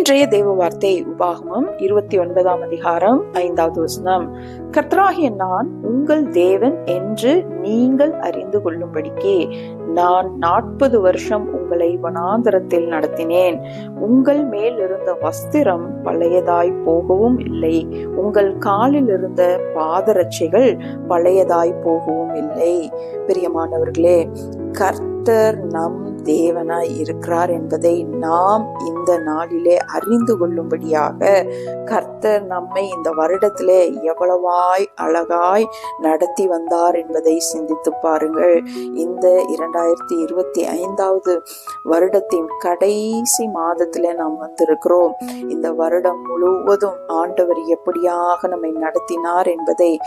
இன்றைய தேவ வார்த்தை உபாகமம் இருபத்தி ஒன்பதாம் அதிகாரம் ஐந்தாவது வசனம். கர்த்தராகிய நான் உங்கள் தேவன் என்று நீங்கள் அறிந்து கொள்ளும்படிக்கே நான் நாற்பது வருஷம் உங்களை வனாந்தரத்தில் நடத்தினேன். உங்கள் மேல் இருந்த வஸ்திரம் பழையதாய் போகவும் இல்லை. உங்கள் காலில் இருந்த பாதரட்சைகள் பழையதாய் போகவும் இல்லை. பிரியமானவர்களே கர்த்தர் நம் தேவனாய் இருக்கிறார் என்பதை நாம் இந்த நாளிலே அறிந்து கொள்ளும்படியாக கர்த்தர் நம்மை இந்த வருடத்திலே எவ்வளவாய் அழகாய் நடத்தி வந்தார் என்பதை சிந்தித்து பாருங்கள். இந்த இரண்டாயிரத்தி இருபத்தி ஐந்தாவது வருடத்தின் கடைசி மாதத்திலே நாம் வந்திருக்கிறோம். இந்த வருடம் முழுவதும் ஆண்டவர் எப்படியாக நம்மை நடத்தினார் என்பதை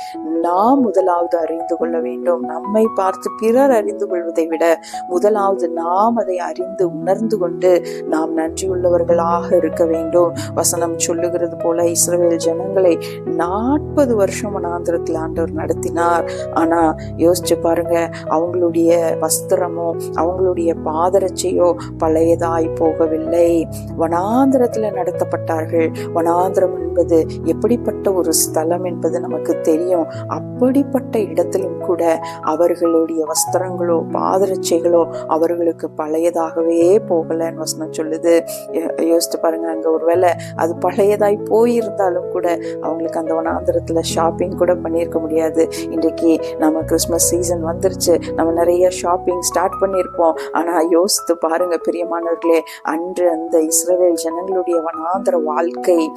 நாம் முதலாவது அறிந்து கொள்ள வேண்டும். நம்மை பார்த்து பிறர் அறிந்து கொள்வதை விட முதலாவது நாம் நாம் அதை அறிந்து உணர்ந்து கொண்டு நாம் நன்றியுள்ளவர்களாக இருக்க வேண்டும். வசனம் சொல்லுகிறது போல இஸ்ரவேல் ஜனங்களை நாற்பது வருஷம் வனாந்திரத்தில் ஆண்டவர் நடத்தினார். ஆனா யோசிச்சு பாருங்க அவங்களுடைய வஸ்திரமோ அவங்களுடைய பாதரட்சையோ பழையதாய் போகவில்லை. வனாந்திரத்துல நடத்தப்பட்டார்கள். வனாந்திரம் என்பது எப்படிப்பட்ட ஒரு ஸ்தலம் என்பது நமக்கு தெரியும். அப்படிப்பட்ட இடத்திலும் கூட அவர்களுடைய வஸ்திரங்களோ பாதரட்சைகளோ அவர்களுக்கு பழையதாகவே போகலன்னு வசனம் சொல்லுது. யோ- யோசிச்சு பாருங்க அங்க ஒருவேளை அது பழையதாய் போயிருந்தாலும் கூட அவங்களுக்கு அந்த வனாந்திரத்துல ஷாப்பிங் கூட பண்ணியிருக்க முடியாது. இன்றைக்கு நம்ம கிறிஸ்மஸ் சீசன் வந்துருச்சு. நம்ம நிறைய ஷாப்பிங் ஸ்டார்ட் பண்ணியிருப்போம். ஆனா யோசித்து பாருங்க பிரியமானவர்களே அன்று அந்த இஸ்ரவேல் ஜனங்களுடைய வனாந்திர வாழ்க்கை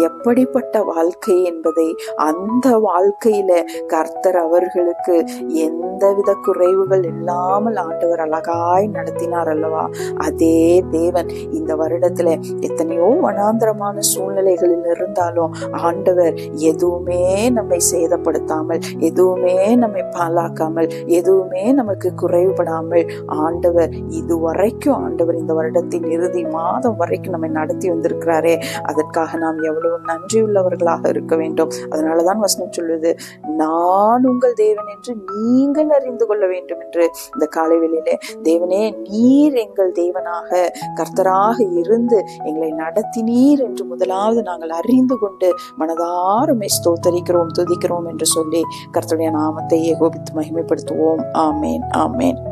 எப்படிப்பட்ட வாழ்க்கை என்பதை அந்த வாழ்க்கையில கர்த்தர் அவர்களுக்கு எந்தவித குறைவுகள் இல்லாமல் ஆண்டவர் அழகாய் நடத்தினார் அல்லவா? அதே தேவன் இந்த வருடத்துல எத்தனையோ வனாந்திரமான சூழ்நிலைகளில் இருந்தாலும் ஆண்டவர் எதுவுமே நம்மை சேதப்படுத்தாமல் எதுவுமே நம்மை பாலாக்காமல் எதுவுமே நமக்கு குறைவுபடாமல் ஆண்டவர் இதுவரைக்கும் ஆண்டவர் இந்த வருடத்தின் இறுதி மாதம் வரைக்கும் நம்மை நடத்தி வந்திருக்கிறாரே. அதற்காக நாம் எவ்வளவு நன்றியுள்ளவர்களாக இருக்க வேண்டும். அதனாலதான் வசனம் சொல்லுது நான் உங்கள் தேவன் என்று நீங்கள் அறிந்து கொள்ள வேண்டும் என்று. இந்த காலை வெளியிலே தேவனே நீர் எங்கள் தேவனாக. கர்த்தராக இருந்து எங்களை நடத்தினீர் என்று முதலாவது நாங்கள் அறிந்து கொண்டு மனதாருமை ஸ்தோத்தரிக்கிறோம் துதிக்கிறோம் என்று சொல்லி கர்த்தருடைய நாமத்தை ஏகோபித்து மகிமைப்படுத்துவோம். ஆமேன் ஆமேன்.